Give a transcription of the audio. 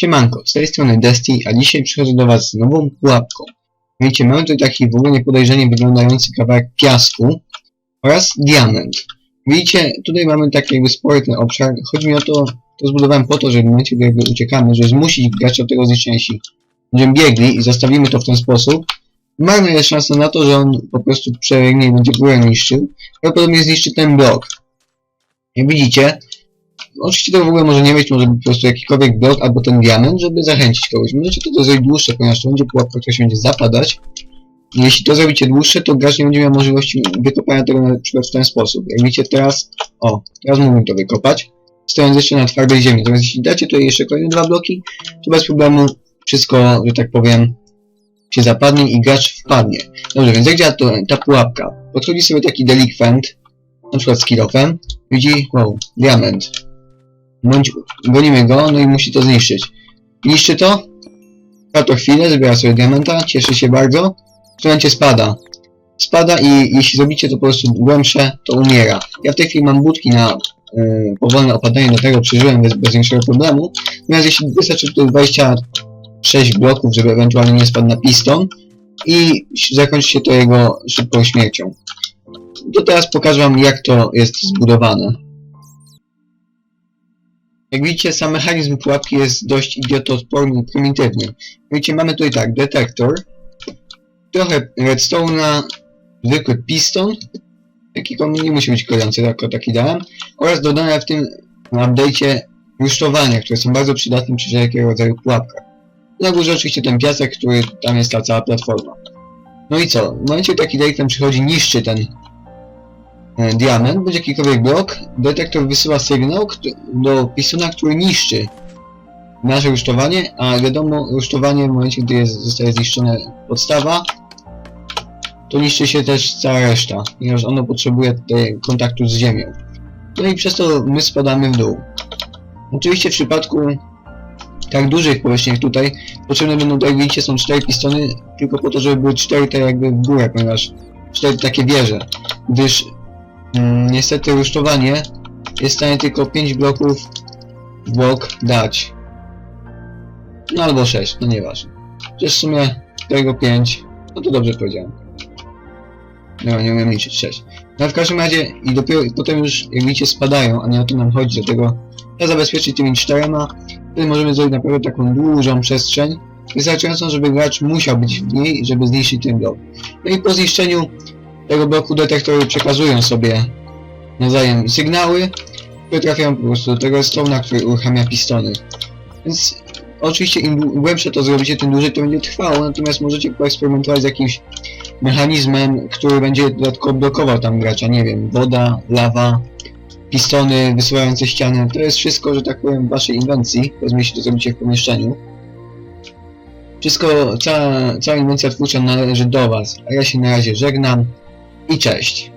Siemanko, z tej strony Desti, a dzisiaj przychodzę do Was z nową pułapką. Wiecie, mamy tutaj taki w ogóle niepodejrzanie wyglądający kawałek piasku oraz diament. Widzicie, tutaj mamy taki jakby spory ten obszar. Chodzi mi o to, to zbudowałem po to, że w momencie, gdy jakby uciekamy, żeby zmusić gracza do tego zniszczenia, jeśli będziemy biegli i zostawimy to w ten sposób, marna jest szansa na to, że on po prostu przebiegnie i będzie górę niszczył. Prawdopodobnie zniszczy ten blok. Jak widzicie, Oczywiście tego w ogóle może nie być, może po prostu jakikolwiek blok albo ten diament, żeby zachęcić kogoś. Możecie to, zrobić dłuższe, ponieważ to będzie pułapka, która się będzie zapadać. Jeśli to zrobicie dłuższe, to gracz nie będzie miał możliwości wykopania tego na przykład w ten sposób. Jak widzicie teraz, o, teraz mógłbym to wykopać, stojąc jeszcze na twardej ziemi. Natomiast jeśli dacie tutaj jeszcze kolejne dwa bloki, to bez problemu wszystko, że tak powiem, się zapadnie i gracz wpadnie. Dobrze, więc jak działa to, ta pułapka? Podchodzi sobie taki delikwent, na przykład z kilofem, widzi, wow, diament, bądź gonimy go, no i musi to zniszczyć. Niszczy to, trwa to chwilę, zbiera sobie diamenta, cieszy się bardzo, w tym momencie spada. Spada i jeśli zrobicie to po prostu głębsze, to umiera. Ja w tej chwili mam budki na yy, powolne opadanie, do tego przeżyłem bez, bez większego problemu. Natomiast jeśli wystarczy tutaj 26 bloków, żeby ewentualnie nie spadł na piston i zakończy się to jego szybką śmiercią. To teraz pokażę wam jak to jest zbudowane. Jak widzicie, sam mechanizm pułapki jest dość idiotoodporny prymitywny. Widzicie, mamy tutaj tak, detektor, trochę redstone'a, zwykły piston, taki nie musi być kojący, tylko taki dałem, oraz dodane w tym update'cie rusztowania, które są bardzo przydatne przy wszelkiego rodzaju pułapkach. Na górze oczywiście ten piasek, który tam jest ta cała platforma. No i co? W momencie taki Dayton przychodzi, niszczy ten diament, będzie jakikolwiek blok, detektor wysyła sygnał do pistona, który niszczy nasze rusztowanie, a wiadomo, rusztowanie w momencie, gdy jest, zostaje zniszczona podstawa, to niszczy się też cała reszta, ponieważ ono potrzebuje kontaktu z ziemią. No i przez to my spadamy w dół. Oczywiście w przypadku tak dużych powierzchni jak tutaj, potrzebne będą, tak jak widzicie, są cztery pistony, tylko po to, żeby były cztery te jakby w górę, ponieważ cztery takie wieże, gdyż niestety rusztowanie jest w stanie tylko 5 bloków w blok dać. No albo 6, no nieważne. Przecież w sumie tego 5, no to dobrze powiedziałem. No, nie umiem liczyć 6. No w każdym razie i dopiero i potem już jak widzicie spadają, a nie o to nam chodzi, dlatego trzeba zabezpieczyć tymi czterema. Wtedy możemy zrobić naprawdę taką dużą przestrzeń, wystarczającą, żeby gracz musiał być w niej, żeby zniszczyć ten blok. No i po zniszczeniu tego bloku detektory przekazują sobie nawzajem sygnały, które trafiają po prostu do tego strona, który uruchamia pistony. Więc oczywiście im głębsze to zrobicie, tym dłużej to będzie trwało, natomiast możecie poeksperymentować z jakimś mechanizmem, który będzie dodatkowo blokował tam gracza, nie wiem, woda, lawa, pistony wysyłające ściany, to jest wszystko, że tak powiem, waszej inwencji, powiedzmy, jeśli to zrobicie w pomieszczeniu. Wszystko, cała, cała inwencja twórcza należy do was, a ja się na razie żegnam i cześć.